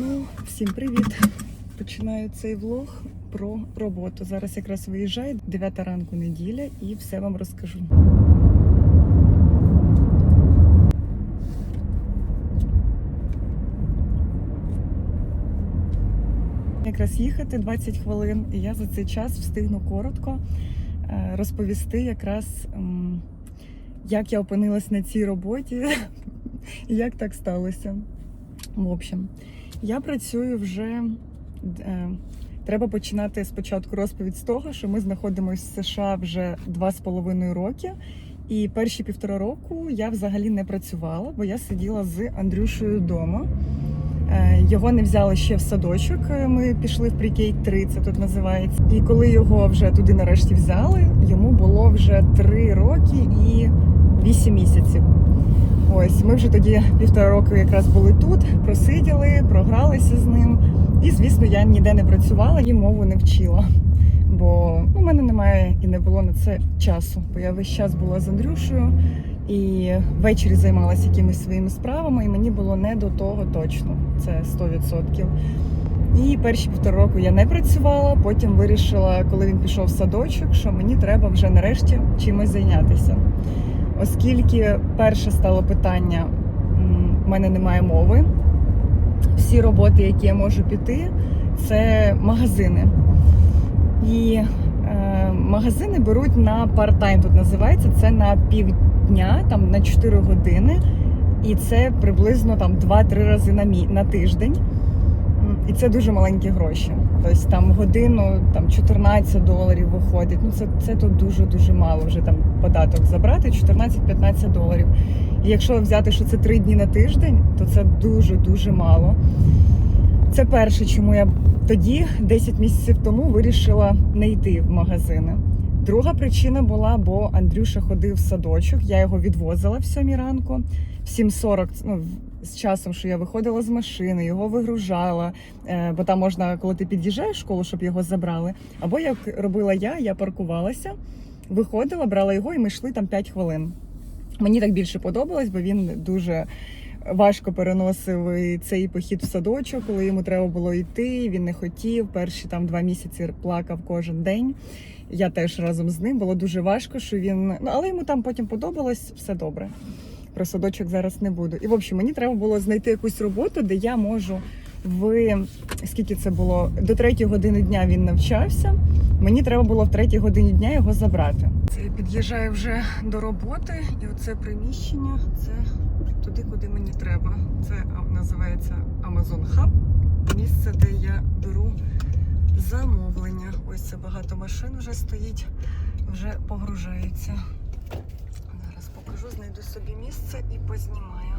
Ну, всім привіт! Починаю цей влог про роботу. Зараз якраз виїжджаю, 9 ранку неділя, і все вам розкажу. Якраз їхати 20 хвилин, і я за цей час встигну коротко е, розповісти якраз, як я опинилась на цій роботі, як так сталося. В общем, я працюю вже. Е, треба починати спочатку розповідь з того, що ми знаходимося в США вже два з половиною роки. І перші півтора року я взагалі не працювала, бо я сиділа з Андрюшею вдома. Е, Його не взяли ще в садочок. е, Ми пішли в прикейт 3, це тут називається. І коли його вже туди нарешті взяли, йому було вже 3 роки і 8 місяців. Ось ми вже тоді півтора року якраз були тут, просиділи, програлися з ним. І звісно, я ніде не працювала і мову не вчила. Бо у мене немає і не було на це часу. Бо я весь час була з Андрюшею і ввечері займалася якимись своїми справами, і мені було не до того точно. Це 100%. І перші півтора року я не працювала. Потім вирішила, коли він пішов в садочок, що мені треба вже нарешті чимось зайнятися. Оскільки перше стало питання, в мене немає мови. Всі роботи, які я можу піти, це магазини. І е, магазини беруть на парт-тайм, тут називається це на півдня, там на 4 години. І це приблизно там 2-3 рази на мі на тиждень. І це дуже маленькі гроші. Тобто там годину там 14 доларів виходить. Ну це, це тут дуже дуже мало. Вже там податок забрати 14-15 доларів. І якщо взяти, що це 3 дні на тиждень, то це дуже дуже мало. Це перше, чому я тоді, 10 місяців тому, вирішила не йти в магазини. Друга причина була, бо Андрюша ходив в садочок, я його відвозила в 7 ранку, в 7.40, ну, з часом, що я виходила з машини, його вигружала, е, бо там можна, коли ти під'їжджаєш в школу, щоб його забрали. Або як робила я, я паркувалася, виходила, брала його, і ми йшли там 5 хвилин. Мені так більше подобалось, бо він дуже важко переносив цей похід в садочок, коли йому треба було йти. Він не хотів. Перші там два місяці плакав кожен день. Я теж разом з ним було дуже важко, що він. Ну але йому там потім подобалось все добре. Про садочок зараз не буду. І в общем, мені треба було знайти якусь роботу, де я можу в скільки це було до третьої години дня він навчався. Мені треба було в третій годині дня його забрати. Це я під'їжджаю вже до роботи, і оце приміщення це туди, куди мені треба. Це називається Amazon Hub. Місце, де я беру замовлення. Ось це багато машин вже стоїть, вже погружається. Покажу, знайду собі місце і познімаю.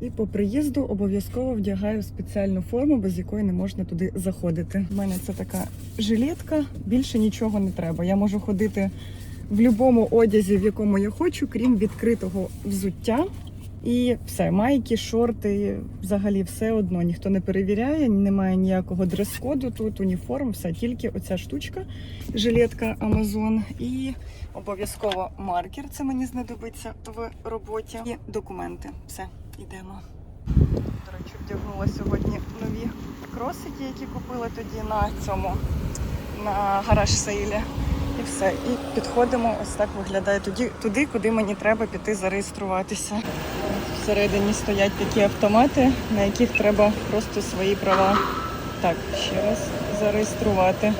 І по приїзду обов'язково вдягаю спеціальну форму, без якої не можна туди заходити. У мене це така жилетка, більше нічого не треба. Я можу ходити в будь-якому одязі, в якому я хочу, крім відкритого взуття. І все, майки, шорти, взагалі все одно ніхто не перевіряє, немає ніякого дрес-коду тут, уніформ, все, тільки оця штучка, жилетка Amazon і обов'язково маркер. Це мені знадобиться в роботі. І документи. Все, йдемо. До речі, вдягнула сьогодні нові кросики, які купила тоді на цьому на гараж сейлі. І все. І підходимо, ось так виглядає туди, туди, куди мені треба піти зареєструватися. Всередині стоять такі автомати, на яких треба просто свої права. Так, ще раз зареєструвати.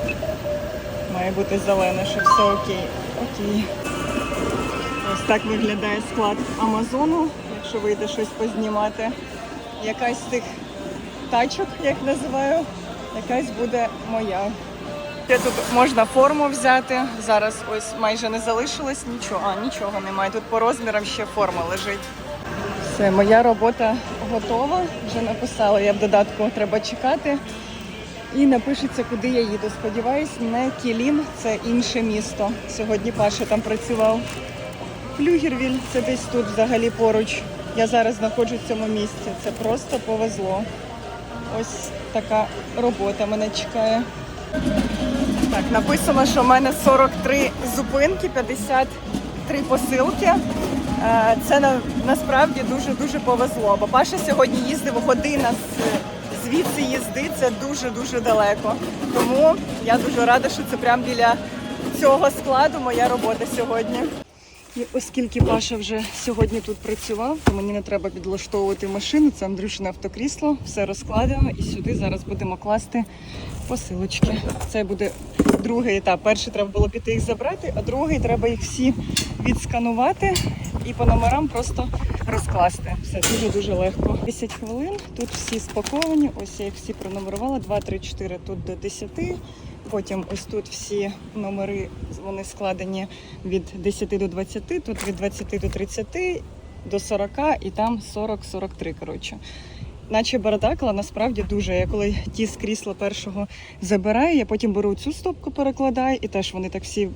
Має бути зелене, що все окей. Окей. Ось так виглядає склад Амазону, якщо вийде щось познімати. Якась з тих тачок, як називаю, якась буде моя. Ще Тут можна форму взяти. Зараз ось майже не залишилось нічого. А, нічого немає. Тут по розмірам ще форма лежить. Все, моя робота готова. Вже написала, я в додатку треба чекати. І напишеться, куди я їду. Сподіваюсь, не Кілін, це інше місто. Сьогодні Паша там працював. Флюгервіль це десь тут взагалі поруч. Я зараз знаходжусь в цьому місці. Це просто повезло. Ось така робота мене чекає. Так, написано, що в мене 43 зупинки, 53 посилки. Е, Це на, насправді дуже дуже повезло. Бо Паша сьогодні їздив година з звідси їзди. Це дуже дуже далеко. Тому я дуже рада, що це прямо біля цього складу моя робота сьогодні. І оскільки Паша вже сьогодні тут працював, то мені не треба підлаштовувати машину. Це Андрюшине автокрісло, все розкладено і сюди зараз будемо класти посилочки. Це буде другий етап. Перший треба було піти їх забрати, а другий треба їх всі відсканувати і по номерам просто розкласти. Все дуже дуже легко. 10 хвилин. Тут всі спаковані. Ось я їх всі пронумерувала. 2, 3, 4, тут до 10. Потім ось тут всі номери вони складені від 10 до 20, тут від 20 до 30, до 40 і там 40-43, коротше. Наче бардак, насправді дуже. Я коли ті з крісла першого забираю, я потім беру цю стопку, перекладаю, і теж вони так всі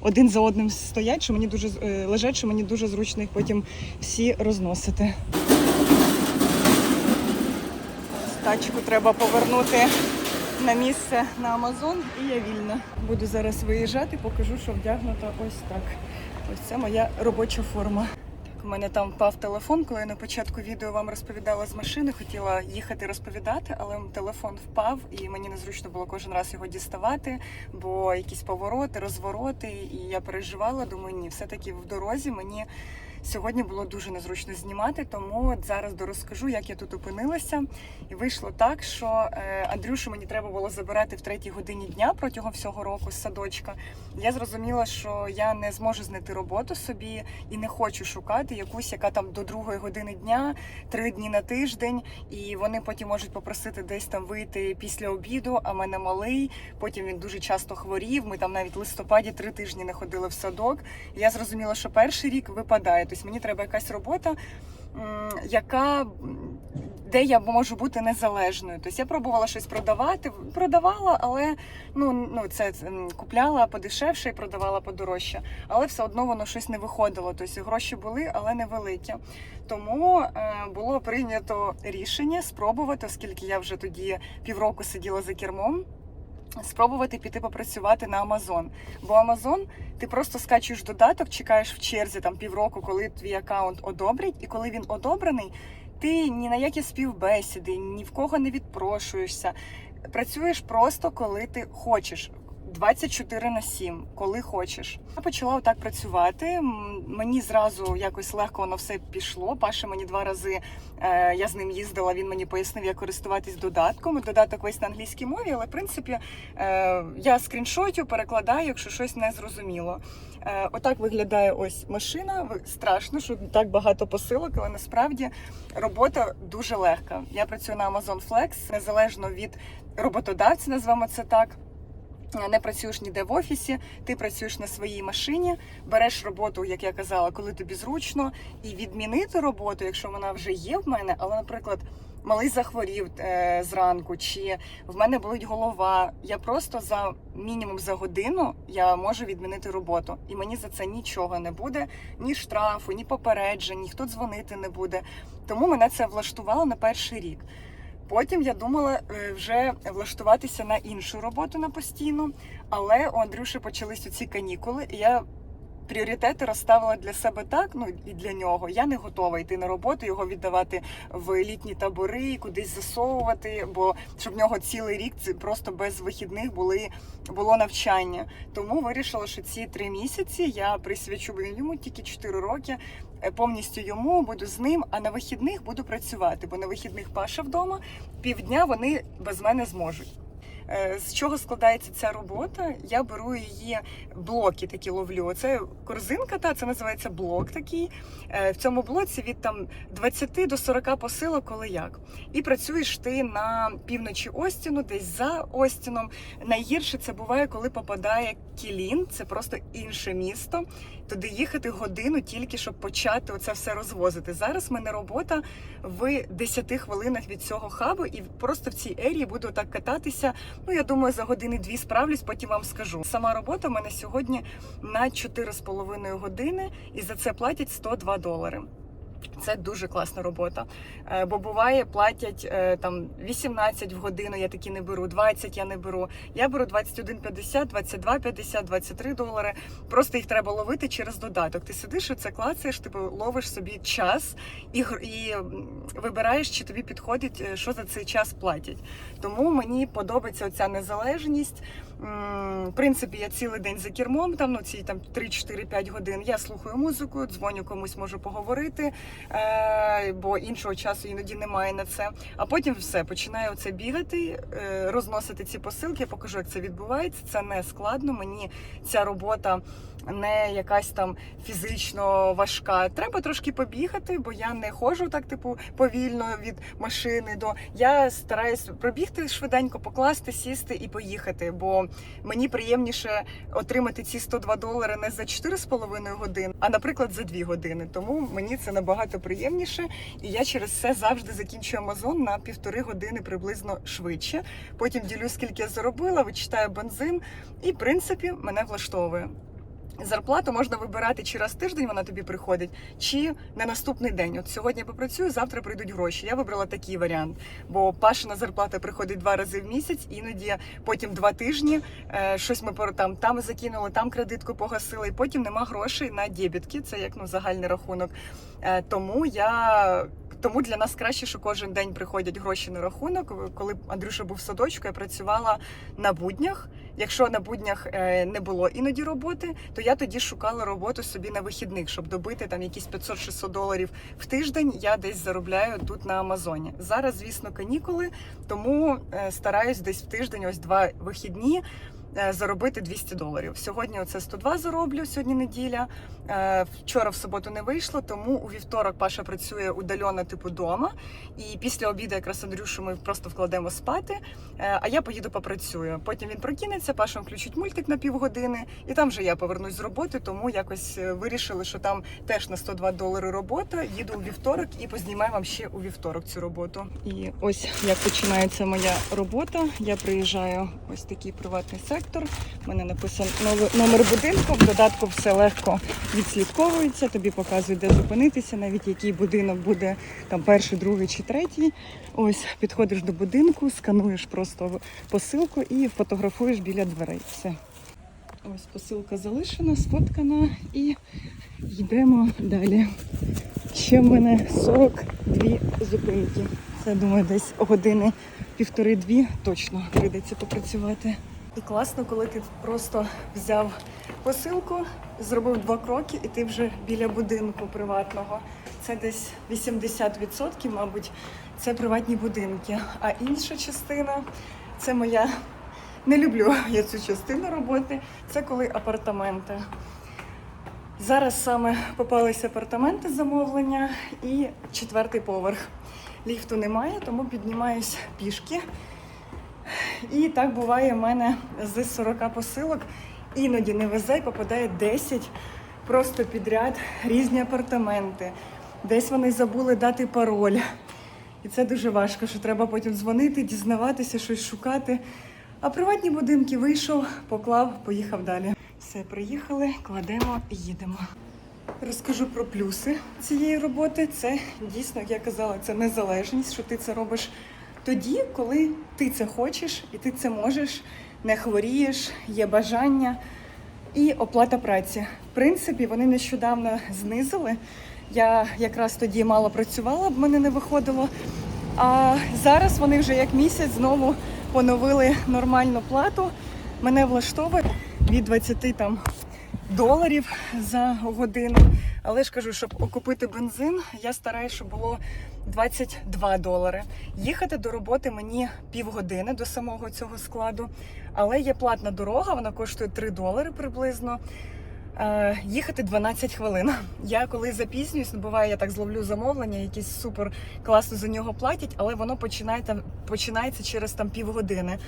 один за одним стоять, що мені дуже е, лежать, що мені дуже зручно їх потім всі розносити. Тачку треба повернути на місце на Амазон і я вільна. Буду зараз виїжджати, покажу, що вдягнута ось так. Ось це моя робоча форма. У мене там впав телефон, коли я на початку відео вам розповідала з машини, хотіла їхати розповідати, але телефон впав і мені незручно було кожен раз його діставати, бо якісь повороти, розвороти, і я переживала, думаю, ні, все-таки в дорозі мені сьогодні було дуже незручно знімати, тому от зараз дорозкажу, як я тут опинилася. І вийшло так, що е, Андрюшу мені треба було забирати в третій годині дня протягом всього року з садочка. Я зрозуміла, що я не зможу знайти роботу собі і не хочу шукати якусь, яка там до другої години дня, три дні на тиждень, і вони потім можуть попросити десь там вийти після обіду. А мене малий. Потім він дуже часто хворів. Ми там навіть в листопаді три тижні не ходили в садок. Я зрозуміла, що перший рік випадає. Тобто мені треба якась робота, яка. Де я можу бути незалежною. Тобто я пробувала щось продавати, продавала, але ну, ну це купляла подешевше і продавала подорожче. Але все одно воно щось не виходило. Тобто гроші були, але невеликі. Тому е, було прийнято рішення спробувати, оскільки я вже тоді півроку сиділа за кермом. Спробувати піти попрацювати на Амазон. Бо Амазон ти просто скачуєш додаток, чекаєш в черзі там півроку, коли твій аккаунт одобрять, і коли він одобрений, ти ні на які співбесіди, ні в кого не відпрошуєшся. Працюєш просто коли ти хочеш. 24 на 7, коли хочеш. Я почала отак працювати. Мені зразу якось легко воно все пішло. Паша мені два рази е, я з ним їздила. Він мені пояснив, як користуватись додатком. Додаток весь на англійській мові, але в принципі е, я скріншотю перекладаю, якщо щось не зрозуміло. Е, отак виглядає ось машина. Страшно, що так багато посилок, але насправді робота дуже легка. Я працюю на Amazon Flex, незалежно від роботодавця, назвемо це так. Не працюєш ніде в офісі, ти працюєш на своїй машині, береш роботу, як я казала, коли тобі зручно, і відмінити роботу, якщо вона вже є в мене, але, наприклад, малий захворів е, зранку, чи в мене болить голова. Я просто за мінімум за годину я можу відмінити роботу, і мені за це нічого не буде, ні штрафу, ні попереджень, ніхто дзвонити не буде. Тому мене це влаштувало на перший рік. Потім я думала е, вже влаштуватися на іншу роботу на постійну, але у Андрюші почались ці канікули, і я пріоритети розставила для себе так, ну і для нього. Я не готова йти на роботу, його віддавати в літні табори, кудись засовувати, бо щоб в нього цілий рік просто без вихідних були було навчання. Тому вирішила, що ці три місяці я присвячу йому тільки 4 роки. Е, Повністю йому буду з ним, а на вихідних буду працювати, бо на вихідних Паша вдома півдня вони без мене зможуть. Е, З чого складається ця робота? Я беру її блоки такі ловлю. Це корзинка, та це називається блок такий. Е, В цьому блоці від там 20 до 40 посилок, коли як. І працюєш ти на півночі Остіну, десь за Остіном. Найгірше це буває, коли попадає Кілін, це просто інше місто. Туди їхати годину тільки щоб почати оце все розвозити. Зараз в мене робота в 10 хвилинах від цього хабу, і просто в цій ерії буду так кататися. Ну я думаю, за години-дві справлюсь, потім вам скажу. Сама робота в мене сьогодні на 4,5 години, і за це платять 102 долари. Це дуже класна робота. Е, Бо буває, платять е, там 18 в годину, я такі не беру, 20 я не беру. Я беру 21,50, 22,50, 23 долари. Просто їх треба ловити через додаток. Ти сидиш і це клацаєш, типу ловиш собі час і, і вибираєш, чи тобі підходить, е, що за цей час платять. Тому мені подобається оця незалежність. В принципі, я цілий день за кермом, там ну ці там 3-4-5 годин. Я слухаю музику, дзвоню комусь, можу поговорити, е, бо іншого часу іноді немає на це. А потім все починаю це бігати, е, розносити ці посилки. Я покажу, як це відбувається. Це не складно. Мені ця робота не якась там фізично важка. Треба трошки побігати, бо я не ходжу так, типу, повільно від машини до я стараюсь пробігти швиденько, покласти, сісти і поїхати. Бо мені приємніше отримати ці 102 долари не за 4,5 години, а наприклад за 2 години. Тому мені це набагато приємніше, і я через це завжди закінчую Амазон на півтори години приблизно швидше. Потім ділю, скільки я заробила, вичитаю бензин, і в принципі мене влаштовує. Зарплату можна вибирати чи раз тиждень вона тобі приходить, чи на наступний день. От сьогодні я попрацюю, завтра прийдуть гроші. Я вибрала такий варіант, бо пашина зарплата приходить два рази в місяць, іноді потім два тижні. Е, щось ми там, там закинули, там кредитку погасили, і потім нема грошей на дебітки. Це як ну загальний рахунок. Е, тому я. Тому для нас краще, що кожен день приходять гроші на рахунок. Коли Андрюша був в садочку, я працювала на буднях. Якщо на буднях е, не було іноді роботи, то я тоді шукала роботу собі на вихідних, щоб добити там якісь 500-600 доларів в тиждень. Я десь заробляю тут на Амазоні. Зараз, звісно, канікули, тому е, стараюсь десь в тиждень, ось два вихідні. Е, Заробити 200 доларів. Сьогодні оце 102 зароблю, сьогодні неділя. Е, Вчора в суботу не вийшло, тому у вівторок Паша працює удальона, типу дома. І після обіду якраз Андрюшу ми просто вкладемо спати. Е, А я поїду попрацюю. Потім він прокинеться, Паша включить мультик на півгодини, і там вже я повернусь з роботи. Тому якось вирішили, що там теж на 102 долари робота. Їду у вівторок і познімаю вам ще у вівторок цю роботу. І ось як починається моя робота. Я приїжджаю ось такий приватний сектор. У мене написано номер будинку. В додатку все легко відслідковується. Тобі показують, де зупинитися, навіть який будинок буде там перший, другий чи третій. Ось підходиш до будинку, скануєш просто посилку і фотографуєш біля дверей. Все. Ось посилка залишена, сфоткана і йдемо далі. Ще в мене 42 зупинки. Це думаю, десь години півтори-дві точно прийдеться попрацювати. І класно, коли ти просто взяв посилку, зробив два кроки, і ти вже біля будинку приватного. Це десь 80%, мабуть, це приватні будинки. А інша частина це моя. Не люблю я цю частину роботи. Це коли апартаменти. Зараз саме попалися апартаменти замовлення і четвертий поверх. Ліфту немає, тому піднімаюсь пішки. І так буває в мене з 40 посилок. Іноді не везе і попадає 10 просто підряд різні апартаменти. Десь вони забули дати пароль. І це дуже важко, що треба потім дзвонити, дізнаватися, щось шукати. А приватні будинки вийшов, поклав, поїхав далі. Все, приїхали, кладемо і їдемо. Розкажу про плюси цієї роботи. Це дійсно, як я казала, це незалежність, що ти це робиш тоді, коли ти це хочеш і ти це можеш, не хворієш, є бажання і оплата праці. В принципі, вони нещодавно знизили. Я якраз тоді мало працювала, в мене не виходило. А зараз вони вже як місяць знову поновили нормальну плату. Мене влаштовує від 20 там доларів за годину. Але ж кажу, щоб окупити бензин, я стараюся, щоб було 22 долари. Їхати до роботи мені півгодини до самого цього складу. Але є платна дорога, вона коштує 3 долари приблизно. Е, їхати 12 хвилин. Я коли запізнююсь, ну буває, я так зловлю замовлення, якісь супер класно за нього платять, але воно починає там починається через там півгодини.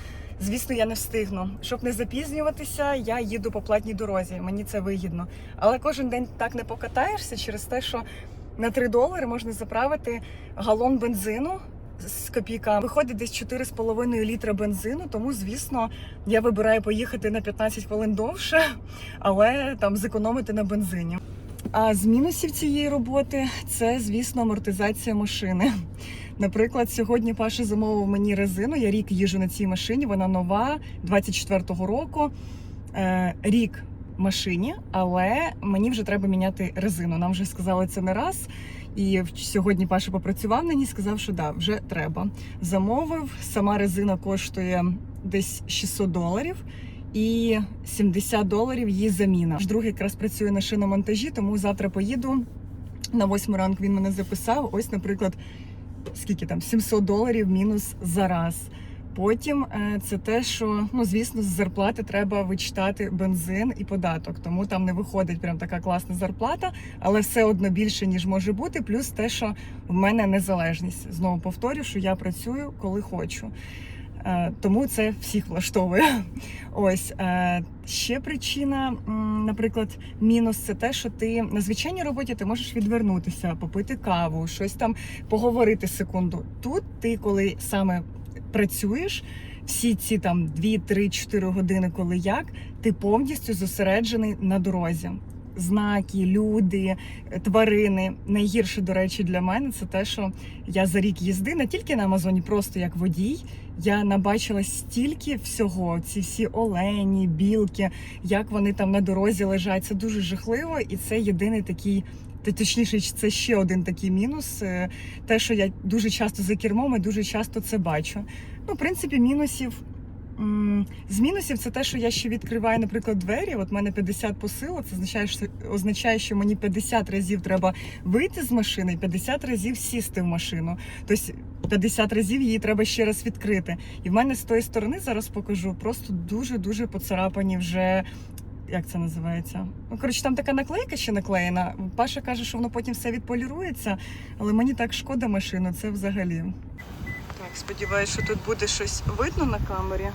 Звісно, я не встигну. Щоб не запізнюватися, я їду по платній дорозі. Мені це вигідно. Але кожен день так не покатаєшся через те, що на 3 долари можна заправити галон бензину. З копійками виходить десь 4,5 літра бензину, тому звісно я вибираю поїхати на 15 хвилин довше, але там зекономити на бензині. А з мінусів цієї роботи це, звісно, амортизація машини. Наприклад, сьогодні Паша замовив мені резину. Я рік їжджу на цій машині, вона нова 24-го року. Е, рік машині, але мені вже треба міняти резину. Нам вже сказали це не раз. І сьогодні Паша попрацював на ній, сказав, що да, вже треба. Замовив. Сама резина коштує десь 600 доларів. І 70 доларів її заміна. Наш Друг якраз працює на шиномонтажі, тому завтра поїду. На 8 ранку він мене записав. Ось, наприклад, скільки там 700 доларів мінус за раз. Потім е, це те, що ну звісно, з зарплати треба вичитати бензин і податок, тому там не виходить прям така класна зарплата, але все одно більше ніж може бути. Плюс те, що в мене незалежність. Знову повторю, що я працюю коли хочу. Е, Тому це всіх влаштовує. Ось е, ще причина, наприклад, мінус це те, що ти на звичайній роботі ти можеш відвернутися, попити каву, щось там поговорити секунду. Тут ти, коли саме працюєш, всі ці там 2, 3, 4 години, коли як, ти повністю зосереджений на дорозі. Знаки, люди, е, тварини. Найгірше, до речі, для мене це те, що я за рік їзди не тільки на Амазоні, просто як водій. Я набачила стільки всього, ці всі олені, білки, як вони там на дорозі лежать. Це дуже жахливо, і це єдиний такий. Точніше, це ще один такий мінус. е, Те, що я дуже часто за кермом і дуже часто це бачу. Ну, в принципі, мінусів. З мінусів це те, що я ще відкриваю, наприклад, двері. От в мене 50 посилок. Це означає, що означає, що мені 50 разів треба вийти з машини і 50 разів сісти в машину. Тобто 50 разів її треба ще раз відкрити. І в мене з тої сторони зараз покажу просто дуже дуже поцарапані вже. Як це називається? Ну, коротше, там така наклейка ще наклеєна. Паша каже, що воно потім все відполірується, але мені так шкода машину, це взагалі. Так, сподіваюся, що тут буде щось видно на камері.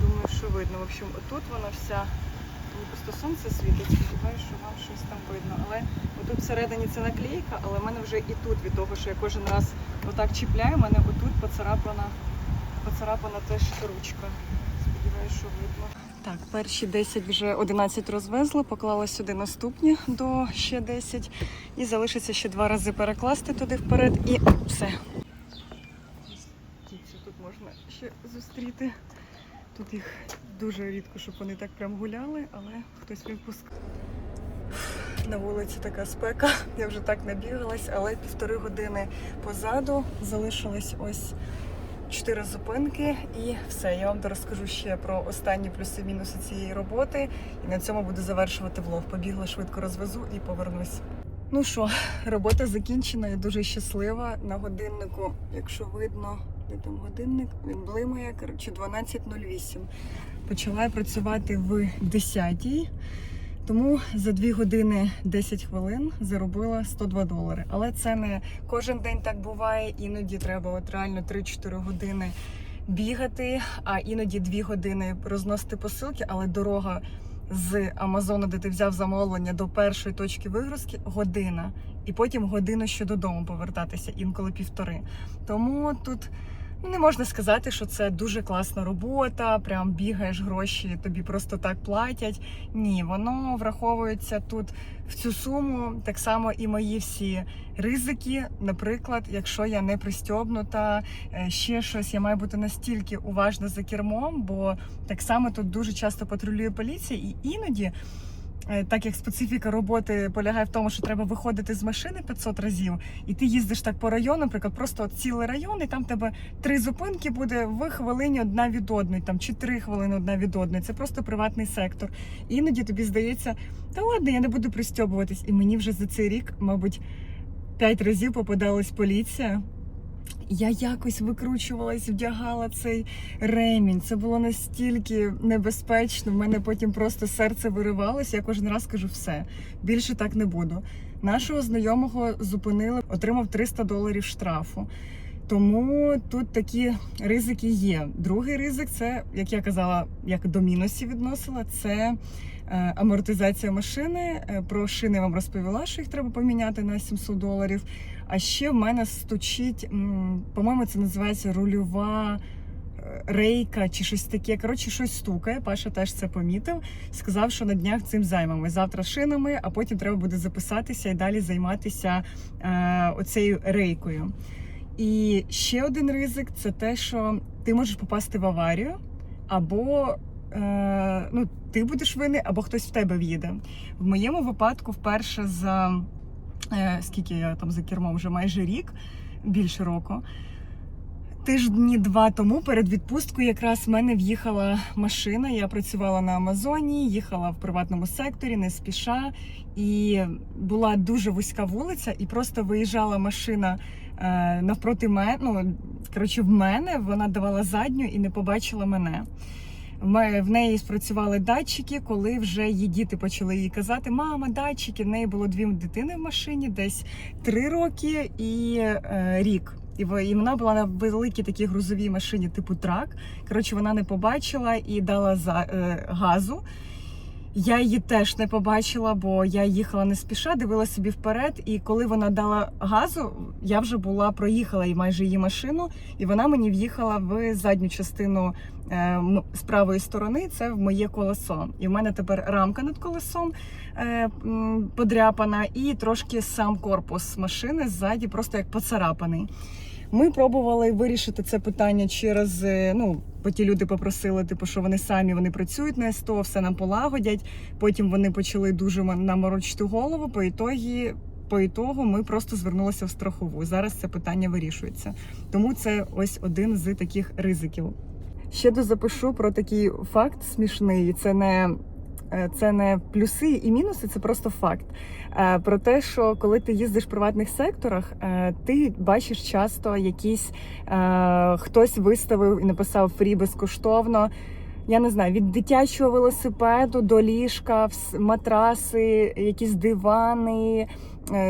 Думаю, що видно. В общем, отут вона вся. Просто сонце світить, сподіваюся, що вам щось там видно. Але отут всередині це наклейка, але в мене вже і тут від того, що я кожен раз отак чіпляю, в мене отут поцарапана, поцарапана теж ручка. Сподіваюся, що видно. Так, перші 10 вже 11 розвезли, поклала сюди наступні до ще 10. І залишиться ще два рази перекласти туди вперед і все. Птицю тут можна ще зустріти. Тут їх дуже рідко, щоб вони так прям гуляли, але хтось випускає. На вулиці така спека, я вже так набігалась, але півтори години позаду залишилось ось чотири зупинки, і все. Я вам розкажу ще про останні плюси-мінуси цієї роботи. І на цьому буду завершувати влог. Побігла швидко розвезу і повернусь. Ну що, робота закінчена, я дуже щаслива. На годиннику, якщо видно, де там годинник, він блимає, коротше, 12.08. Почала я працювати в 10-й. Тому за 2 години 10 хвилин заробила 102 долари. Але це не кожен день так буває. Іноді треба от реально 3-4 години бігати, а іноді 2 години розносити посилки, але дорога з Амазону, де ти взяв замовлення до першої точки вигрузки, година. І потім годину ще додому повертатися, інколи півтори. Тому тут не можна сказати, що це дуже класна робота, прям бігаєш гроші, тобі просто так платять. Ні, воно враховується тут в цю суму. Так само і мої всі ризики. Наприклад, якщо я не пристьобнута, е, ще щось, я маю бути настільки уважна за кермом, бо так само тут дуже часто патрулює поліція, і іноді. Е, Так як специфіка роботи полягає в тому, що треба виходити з машини 500 разів, і ти їздиш так по району, наприклад, просто от цілий район, і там в тебе три зупинки буде в хвилині одна від одної, там чи три хвилини одна від одної. Це просто приватний сектор. Іноді тобі здається, та ладно, я не буду пристьобуватись. І мені вже за цей рік, мабуть, п'ять разів попадалась поліція. Я якось викручувалась, вдягала цей ремінь. Це було настільки небезпечно. В мене потім просто серце виривалося. Я кожен раз кажу, все більше так не буду. Нашого знайомого зупинили, отримав 300 доларів штрафу. Тому тут такі ризики є. Другий ризик це, як я казала, як до мінусів відносила, це амортизація машини. Е, Про шини я вам розповіла, що їх треба поміняти на 700 доларів. А ще в мене стучить, по-моєму, це називається рульова. рейка чи щось таке. Коротше, щось стукає. Паша теж це помітив. Сказав, що на днях цим займемось. Завтра шинами, а потім треба буде записатися і далі займатися е, оцею рейкою. І ще один ризик це те, що ти можеш попасти в аварію, або е, ну, ти будеш винний, або хтось в тебе в'їде. В моєму випадку, вперше за е, скільки я там за кермом вже майже рік, більше року. Тижні два тому перед відпусткою якраз в мене в'їхала машина. Я працювала на Амазоні, їхала в приватному секторі, не спіша, і була дуже вузька вулиця, і просто виїжджала машина е, навпроти мене. Ну коротше, в мене вона давала задню і не побачила мене. В В неї спрацювали датчики, коли вже її діти почали їй казати: Мама, датчики. В неї було дві дитини в машині, десь три роки і е, рік. І вона була на великій такій грузовій машині, типу трак. Коротше, вона не побачила і дала за е, газу. Я її теж не побачила, бо я їхала не спіша, дивилася собі вперед. І коли вона дала газу, я вже була проїхала і майже її машину, і вона мені в'їхала в задню частину е, з правої сторони. Це в моє колесо. І в мене тепер рамка над колесом е, подряпана, і трошки сам корпус машини ззаді, просто як поцарапаний. Ми пробували вирішити це питання через е, ну. Бо ті люди попросили, типу, що вони самі вони працюють на СТО, все нам полагодять. Потім вони почали дуже м- нам морочити голову. По ітогі, по ітогу ми просто звернулися в страхову. Зараз це питання вирішується. Тому це ось один з таких ризиків. Ще дозапишу про такий факт смішний. Це не це не плюси і мінуси, це просто факт. Е, Про те, що коли ти їздиш в приватних секторах, е, ти бачиш часто якісь е, хтось виставив і написав фрі безкоштовно. Я не знаю, від дитячого велосипеду до ліжка, матраси, якісь дивани, е,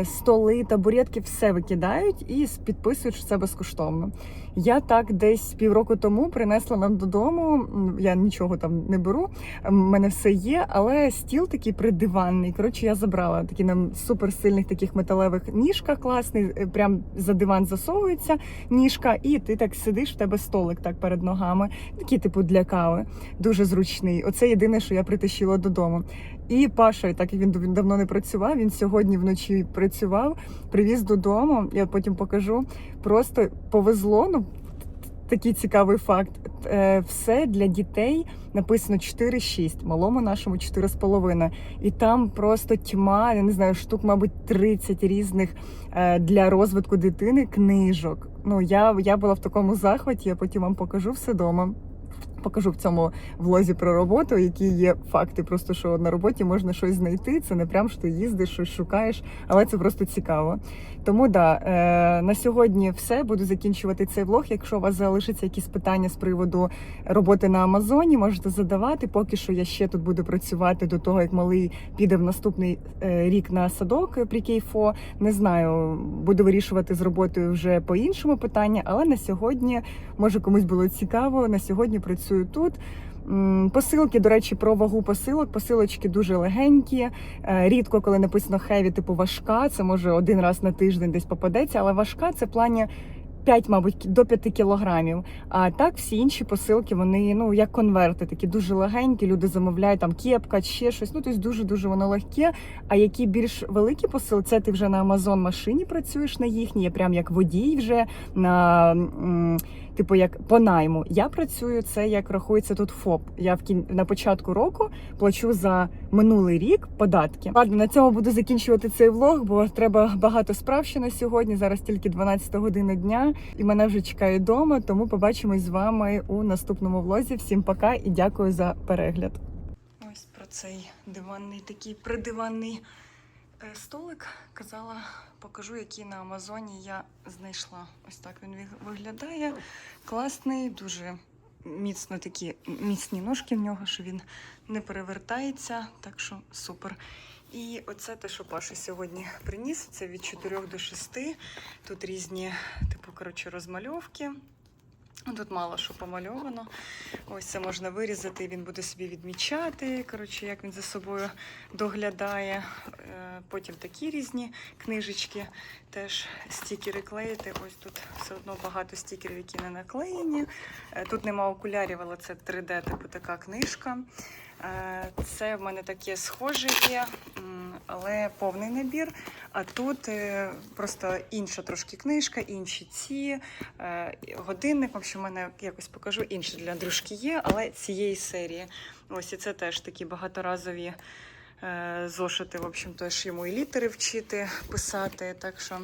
столи, табуретки, все викидають і підписують, що це безкоштовно. Я так десь півроку тому принесла нам додому. Я нічого там не беру, в мене все є, але стіл такий придиванний. Коротше, я забрала такі на суперсильних таких металевих ніжках класний, е, прям за диван засовується ніжка, і ти так сидиш, в тебе столик так перед ногами, такий типу для кави, дуже зручний. Оце єдине, що я притащила додому. І Паша, так як він дав- давно не працював, він сьогодні вночі працював, привіз додому. Я потім покажу. Просто повезло. Ну такий цікавий факт. Е, Все для дітей написано 4-6, малому нашому 4,5. І там просто тьма, я не знаю, штук, мабуть, 30 різних е, для розвитку дитини книжок. Ну я, я була в такому захваті, я потім вам покажу все вдома. Покажу в цьому влозі про роботу, які є факти. Просто що на роботі можна щось знайти. Це не прям що їздиш, щось шукаєш, але це просто цікаво. Тому да, е, на сьогодні все. Буду закінчувати цей влог. Якщо у вас залишаться якісь питання з приводу роботи на Амазоні, можете задавати. Поки що я ще тут буду працювати до того, як малий піде в наступний е, рік на садок при Кейфо. Не знаю, буду вирішувати з роботою вже по іншому питання, але на сьогодні може комусь було цікаво. На сьогодні працюю тут. Посилки, до речі, про вагу посилок. Посилочки дуже легенькі. Е, Рідко, коли написано хеві, типу важка, це може один раз на тиждень десь попадеться, але важка це в плані 5, мабуть, до 5 кілограмів. А так всі інші посилки, вони ну як конверти, такі дуже легенькі. Люди замовляють там кепка, ще щось. Ну тобто дуже дуже воно легке. А які більш великі посилки, це ти вже на Амазон машині працюєш на їхній, прям як водій вже на. Типу, як по найму. Я працюю це як рахується тут ФОП. Я в кін... на початку року плачу за минулий рік податки. Ладно, на цьому буду закінчувати цей влог, бо треба багато справ ще на сьогодні. Зараз тільки 12 година дня, і мене вже чекає вдома. Тому побачимось з вами у наступному влозі. Всім пока і дякую за перегляд. Ось про цей диванний такий придиванний е, столик. Казала, покажу, який на Амазоні я знайшла. Ось так він виглядає. Класний, дуже міцно такі міцні ножки в нього, що він не перевертається. Так що супер. І оце те, що Паша сьогодні приніс. Це від 4 до 6. Тут різні, типу, коротше, розмальовки. Тут мало що помальовано. Ось це можна вирізати, він буде собі відмічати. Коротше, як він за собою доглядає. Е, Потім такі різні книжечки, теж стікери клеїти. Ось тут все одно багато стікерів, які не наклеєні. Е, Тут нема окулярів, але це 3D, типу така книжка. Е, Це в мене таке схоже є, але повний набір. А тут е, просто інша трошки книжка, інші ці е, годинник. В в мене якось покажу інші для Андрюшки є, але цієї серії. Ось і це теж такі багаторазові зошити. В общем, теж йому і літери вчити, писати. Так що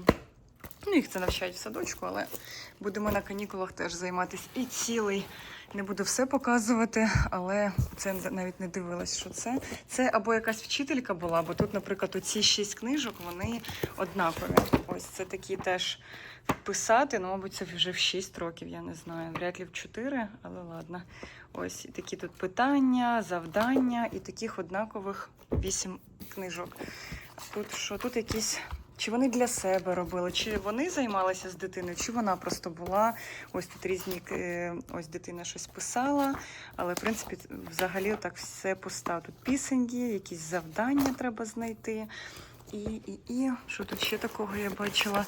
ну, їх це навчають в садочку, але будемо на канікулах теж займатися. І цілий. Не буду все показувати, але це навіть не дивилась, що це. Це або якась вчителька була, бо тут, наприклад, оці шість книжок, вони однакові. Ось це такі теж писати. Ну, мабуть, це вже в 6 років, я не знаю. Вряд ли в 4, але ладно. Ось і такі тут питання, завдання і таких однакових 8 книжок. Тут що? Тут якісь. Чи вони для себе робили, чи вони займалися з дитиною, чи вона просто була. Ось тут різні е, ось дитина щось писала, але в принципі взагалі так все пуста. Тут пісеньки, якісь завдання треба знайти. І, і, і що тут ще такого я бачила?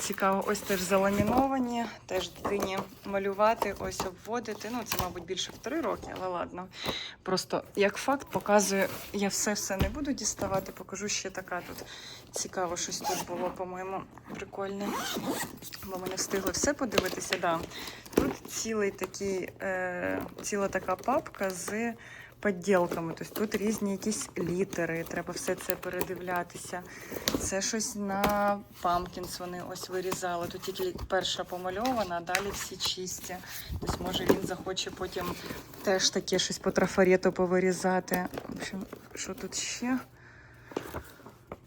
Цікаво, ось теж заламіновані, теж дитині малювати, ось обводити. Ну, це, мабуть, більше в три роки, але ладно. Просто як факт показую, я все-все не буду діставати, покажу ще така тут. Цікаво, щось тут було, по-моєму, прикольне. Бо ми не встигли все подивитися. Да. Тут цілий такий, е, ціла така папка з поділками. Тобто тут різні якісь літери, треба все це передивлятися. Це щось на памкінс вони ось вирізали. Тут тільки перша помальована, а далі всі чисті. Тобто, може, він захоче потім теж таке щось по трафарету повирізати. В общем, що тут ще?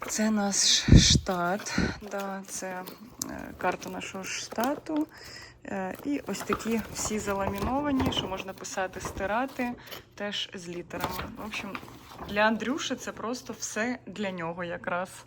Це наш штат, да, це е, карта нашого штату. Е, І ось такі всі заламіновані, що можна писати, стирати, теж з літерами. В общем, для Андрюші це просто все для нього якраз.